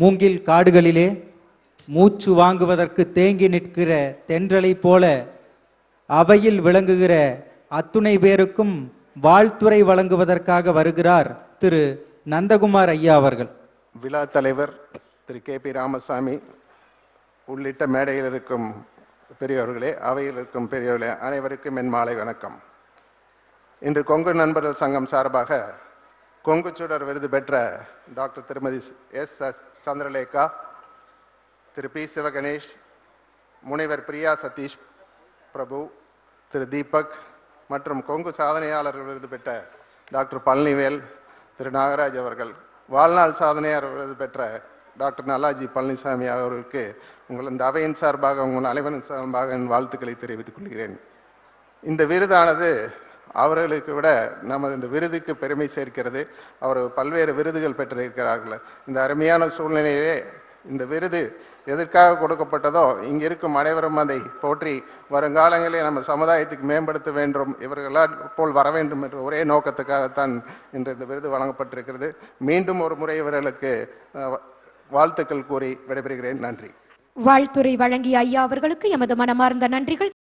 மூங்கில் காடுகளிலே மூச்சு வாங்குவதற்கு தேங்கி நிற்கிற தென்றலைப் போல அவையில் விளங்குகிற அத்துணை பேருக்கும் வாழ்த்துரை வழங்குவதற்காக வருகிறார் திரு நந்தகுமார் ஐயா அவர்கள். விழா தலைவர் திரு கே பி ராமசாமி உள்ளிட்ட மேடையில் இருக்கும் பெரியவர்களே அவையில் இருக்கும் பெரியவர்களே அனைவருக்கும் என் மாலை வணக்கம். இன்று கொங்கு நண்பர்கள் சங்கம் சார்பாக கொங்குச்சுடர் விருது பெற்ற டாக்டர் திருமதி எஸ் எஸ் சந்திரலேகா திரு பி சிவகணேஷ் முனைவர் பிரியா சதீஷ் பிரபு திரு தீபக் மற்றும் கொங்கு சாதனையாளர் விருது பெற்ற டாக்டர் பழனிவேல் திரு நாகராஜ் அவர்கள். வாழ்நாள் சாதனையாளர் விருது பெற்ற டாக்டர் நல்லாஜி பழனிசாமி அவர்களுக்கு உங்கள் இந்த அவையின் சார்பாக உங்கள் அனைவரின் சார்பாக என் வாழ்த்துக்களை தெரிவித்துக் கொள்கிறேன். இந்த விருதானது அவர்களுக்கு விட நமது இந்த விருதுக்கு பெருமை சேர்க்கிறது. அவர் பல்வேறு விருதுகள் பெற்றிருக்கிறார்கள். இந்த அருமையான சூழ்நிலையிலே இந்த விருது எதற்காக கொடுக்கப்பட்டதோ இங்கே இருக்கும் அனைவரும் அதை போற்றி வருங்காலங்களில் நம்ம சமுதாயத்துக்கு மேம்படுத்த வேண்டும். இவர்களால் போல் வர வேண்டும் என்ற ஒரே நோக்கத்துக்காகத்தான் இன்று இந்த விருது வழங்கப்பட்டிருக்கிறது. மீண்டும் ஒரு முறை இவர்களுக்கு வாழ்த்துக்கள் கூறி விடைபெறுகிறேன். நன்றி. வாழ்த்துறை வழங்கிய ஐயா அவர்களுக்கு எமது மனமார்ந்த நன்றிகள்.